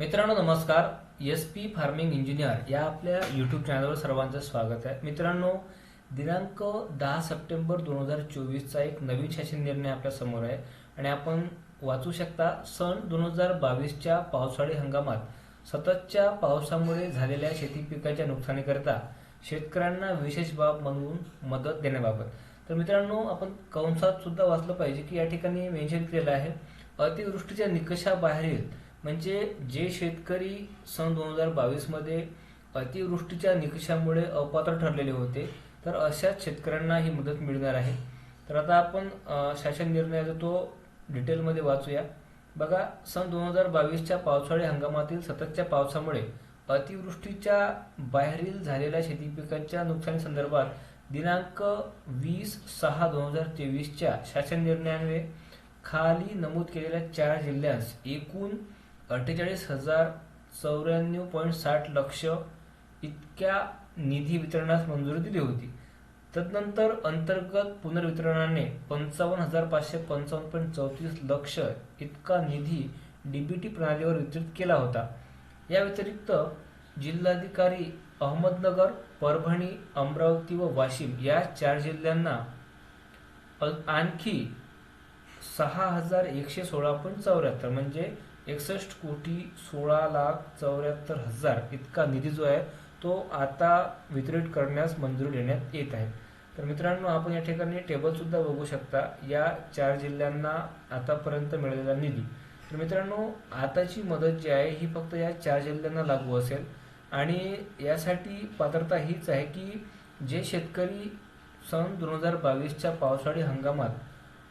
मित्रांनो नमस्कार. S P farming engineer या आपल्या यूट्यूब चॅनलवर सर्वांचं स्वागत आहे. मित्रांनो दिनांक दहा सप्टेंबर दोन हजार चोवीसचा एक नवीन शासन निर्णय आपल्यासमोर आहे. आणि आपण वाचू शकता सन दोन हजार बावीसच्या पावसाळी हंगामात सततच्या पावसामुळे झालेल्या शेती पिकाच्या नुकसानीकरिता शेतकऱ्यांना विशेष बाब म्हणून मदत देण्याबाबत. तर मित्रांनो आपण कंसात सुद्धा वाचलं पाहिजे की या ठिकाणी मेन्शन केलेलं आहे अतिवृष्टीच्या निकषाबाहेरील म्हणजे जे शेतकरी सन दोन हजार बावीसमध्ये अतिवृष्टीच्या निकषामुळे अपात्र ठरलेले होते तर अशाच शेतकऱ्यांना ही मदत मिळणार आहे. तर आता आपण शासन निर्णयाचा तो डिटेलमध्ये वाचूया. बघा सन दोन हजार बावीसच्या पावसाळी हंगामातील सततच्या पावसामुळे अतिवृष्टीच्या बाहेरील झालेल्या शेती पिकांच्या नुकसानी संदर्भात दिनांक वीस सहा दोन हजार तेवीसच्या शासन निर्णयान्वये खाली नमूद केलेल्या चार जिल्ह्यास एकूण अठ्ठेचाळीस हजार चौऱ्याण्णव पॉईंट साठ लक्ष इतक्या निधी वितरणास मंजुरी दिली होती. तदनंतर अंतर्गत पुनर्वितरणाने पंचावन्न हजार पाचशे पंचावन्न पॉईंट चौतीस लक्ष इतका निधी डीबीटी प्रणालीवर वितरित केला होता. या व्यतिरिक्त जिल्हाधिकारी अहमदनगर परभणी अमरावती व वाशिम या चार जिल्ह्यांना आणखी सहा हजार एकशे सोळा पॉईंट चौऱ्याहत्तर म्हणजे एकसष्ट कोटी सोळा लाख चौऱ्याहत्तर हजार इतका निधी जो आहे तो आता वितरित करण्यास मंजुरी देण्यात येत आहे. तर मित्रांनो आपण या ठिकाणी टेबल सुद्धा बघू शकता. या चार जिल्ह्यांना आतापर्यंत मिळालेला निधी. तर मित्रांनो आताची मदत जी आहे ही फक्त या चार जिल्ह्यांना लागू असेल. आणि यासाठी पात्रता हीच आहे की जे शेतकरी सन दोन हजार बावीसच्या पावसाळी हंगामात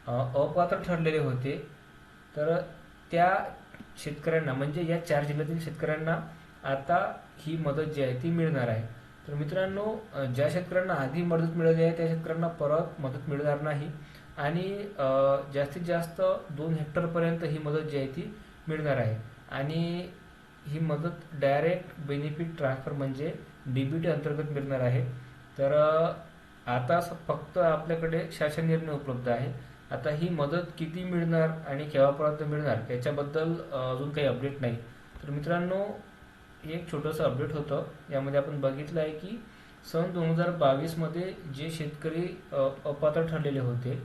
अपात्र ठरलेले होते. तर त्या शेतकऱ्यांना म्हणजे या चार जिल्ह्यातील शेतकऱ्यांना आता ही मदत जी आहे ती मिळणार आहे. तर मित्रांनो ज्या शेतकऱ्यांना आधी मदत मिळाली आहे त्या शेतकऱ्यांना परत मदत मिळणार नाही. आणि जास्तीत जास्त दोन हेक्टरपर्यंत ही मदत जी आहे ती मिळणार आहे. आणि ही मदत डायरेक्ट बेनिफिट ट्रान्सफर म्हणजे डीबीटी अंतर्गत मिळणार आहे. तर आता फक्त आपल्याकडे शासन निर्णय उपलब्ध आहे. आता ही मदत किती मिळणार आणि केव्हापर्यंत मिळणार याच्याबद्दल अजून काही अपडेट नाही. तर मित्रांनो हे एक छोटंसं अपडेट होतं. यामध्ये आपण बघितलं आहे की सन दोन हजार बावीसमध्ये जे शेतकरी अपात्र ठरलेले होते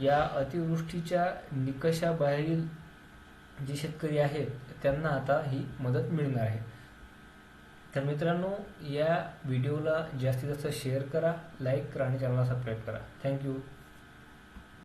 या अतिवृष्टीच्या निकषाबाहेरील जे शेतकरी आहेत त्यांना आता ही मदत मिळणार आहे. तर मित्रांनो या व्हिडिओला जास्तीत जास्त शेअर करा लाईक करा आणि चॅनलला सबस्क्राईब करा. थँक्यू